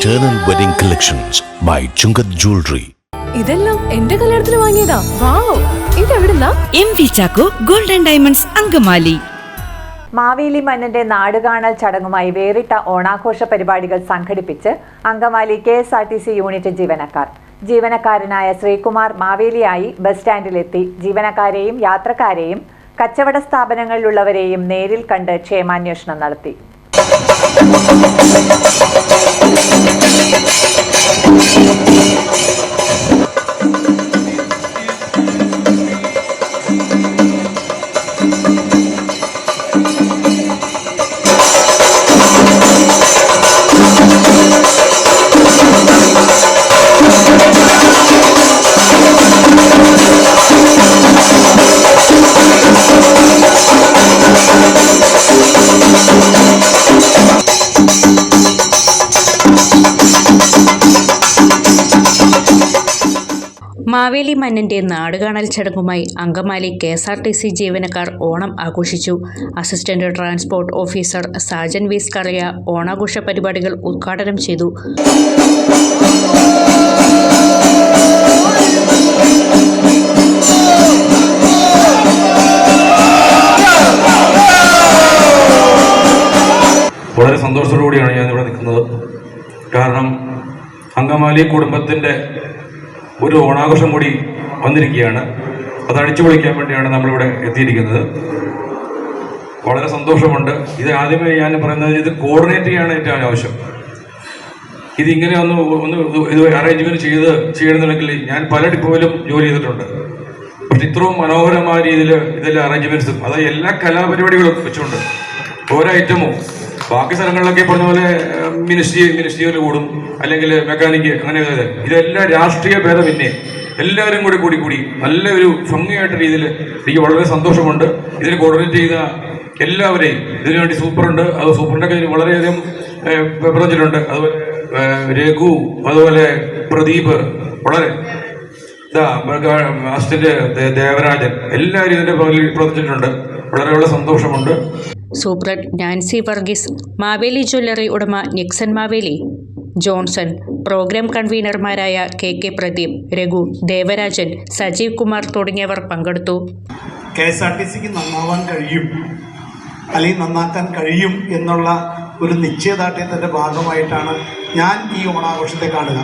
Eternal Wedding Collections by Chungath Jewelry. ഇതെല്ലാം എന്റെ കല്യാണത്തിന് വാങ്ങിയതാ. Wow ഇതെവിടുന്നാ? M V Chacko golden diamonds Angamaly. Maveli മന്നന്റെ നാടുകാണൽ ചടങ്ങുമായി വേറിട്ട ഓണാഘോഷ പരിപാടികൾ സംഘടിപ്പിച്ച് Angamaly K S R T C unit ജീവനക്കാർ. ജീവനക്കാരനായ ശ്രീകുമാർ മാവേലിയായി ബസ് സ്റ്റാൻഡിലെത്തി. ജീവനക്കാരെയും യാത്രക്കാരെയും കച്ചവട സ്ഥാപനങ്ങളിലുള്ളവരെയും നേരിൽ കണ്ട് ക്ഷേമാന്വേഷണം നടത്തി. മാവേലി മന്നന്റെ നാടുകാണൽ ചടങ്ങുമായി Angamaly K S R T C ജീവനക്കാർ ഓണം ആഘോഷിച്ചു. അസിസ്റ്റന്റ് ട്രാൻസ്പോർട്ട് ഓഫീസർ സാജൻ വീസ് കറിയ ഓണാഘോഷ പരിപാടികൾ ഉദ്ഘാടനം ചെയ്തു. വളരെ സന്തോഷത്തോടു കൂടിയാണ് ഞാൻ ഇവിടെ നിൽക്കുന്നത്. കാരണം അങ്കമാലി കുടുംബത്തിന്റെ ഒരു ഓണാഘോഷം കൂടി വന്നിരിക്കുകയാണ്. അത് അടിച്ചു പൊളിക്കാൻ വേണ്ടിയാണ് നമ്മളിവിടെ എത്തിയിരിക്കുന്നത്. വളരെ സന്തോഷമുണ്ട്. ഇത് ആദ്യമേ ഞാൻ പറയുന്നത് ഇത് കോർഡിനേറ്റ് ചെയ്യാണ് ഏറ്റവും ആവശ്യം. ഇതിങ്ങനെ ഒന്ന് ഒന്ന് ഇത് അറേഞ്ച്മെന്റ് ചെയ്ത് ചെയ്യണമെന്നുണ്ടെങ്കിൽ ഞാൻ പല ഡിപ്പോയിലും ജോലി ചെയ്തിട്ടുണ്ട്. പക്ഷെ ഇത്രയും മനോഹരമായ രീതിയിൽ ഇതെല്ലാം അറേഞ്ച്മെന്റ്സും അതായത് എല്ലാ കലാപരിപാടികളും വെച്ചുകൊണ്ട് ഓരോ ഐറ്റമും ബാക്കി സ്ഥലങ്ങളിലൊക്കെ പറഞ്ഞ പോലെ മിനിസ്ട്രി മിനിസ്ട്രിയിൽ കൂടും. അല്ലെങ്കിൽ മെക്കാനിക്ക് അങ്ങനെ ഇത്. ഇതെല്ലാം രാഷ്ട്രീയ ഭേദമന്യേ. എല്ലാവരും കൂടി കൂടി കൂടി നല്ല ഒരു ഭംഗിയായിട്ട് രീതിയിൽ എനിക്ക് വളരെ സന്തോഷമുണ്ട്. ഇതിന് കോർഡിനേറ്റ് ചെയ്ത എല്ലാവരെയും ഇതിനുവേണ്ടി സൂപ്പറുണ്ട് അത് സൂപ്പറിന്റെ കയ്യിൽ വളരെയധികം പ്രവർത്തിച്ചിട്ടുണ്ട് അതുപോലെ രഘു അതുപോലെ പ്രദീപ് വളരെ ഇതാ അസിസ്റ്റന്റ് ദേവരാജൻ. എല്ലാവരും ഇതിന്റെ പുറകിൽ പ്രവർത്തിച്ചിട്ടുണ്ട്. വളരെ വളരെ സന്തോഷമുണ്ട്. Superintendent Nancy Varghese Maveli jewellery ഉടമ നിക്സൺ മാവേലി ജോൺസൺ പ്രോഗ്രാം കൺവീനർമാരായ കെ കെ പ്രദീപ് രഘു ദേവരാജൻ സജീവ് കുമാർ തുടങ്ങിയവർ പങ്കെടുത്തു. കെ എസ് ആർ ടി സിക്ക് നന്നാവാൻ കഴിയും അല്ലെങ്കിൽ നന്നാക്കാൻ കഴിയും എന്നുള്ള ഒരു നിശ്ചയദാർഢ്യത്തിന്റെ ഭാഗമായിട്ടാണ് ഞാൻ ഈ ഓണാഘോഷത്തെ കാണുക.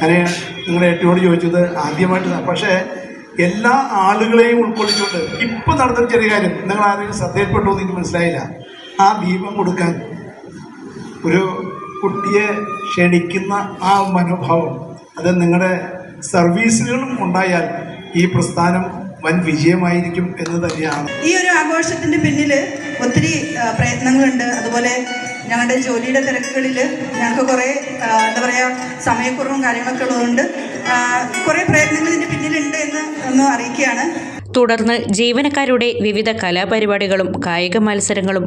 ഞാൻ നിങ്ങളുടെ ഏറ്റവും ചോദിച്ചത് ആദ്യമായിട്ട് പക്ഷേ എല്ലാ ആളുകളെയും ഉൾക്കൊള്ളിച്ചുകൊണ്ട് ഇപ്പം നടന്നൊരു ചെറിയ കാര്യം. നിങ്ങൾ ആരെങ്കിലും ശ്രദ്ധയിൽപ്പെട്ടു എന്ന് എനിക്ക് മനസ്സിലായില്ല. ആ ദീപം കൊടുക്കാൻ ഒരു കുട്ടിയെ ക്ഷണിക്കുന്ന ആ മനോഭാവം അത് നിങ്ങളുടെ സർവീസുകളും ഉണ്ടായാൽ ഈ പ്രസ്ഥാനം വൻ വിജയമായിരിക്കും എന്ന് തന്നെയാണ്. ഈ ഒരു ആഘോഷത്തിന്റെ പിന്നിൽ ഒത്തിരി പ്രയത്നങ്ങളുണ്ട്. അതുപോലെ ഞങ്ങളുടെ ജോലിയുടെ തിരക്കുകളിൽ ഞങ്ങൾക്ക് കുറേ എന്താ പറയുക സമയക്കുറവും കാര്യങ്ങളൊക്കെ ഉള്ളതുകൊണ്ട് കുറേ പ്രയത്നങ്ങൾ ഇതിന്റെ പിന്നിലുണ്ട്. ഒന്ന് അറിയിക്കുകയാണ്. തുടർന്ന് ജീവനക്കാരുടെ വിവിധ കലാപരിപാടികളും കായിക മത്സരങ്ങളും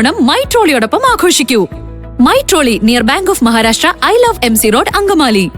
Onam my ട്രോളിയോടൊപ്പം ആഘോഷിക്കൂ. My trolley near bank of Maharashtra I love M C road Angamaly.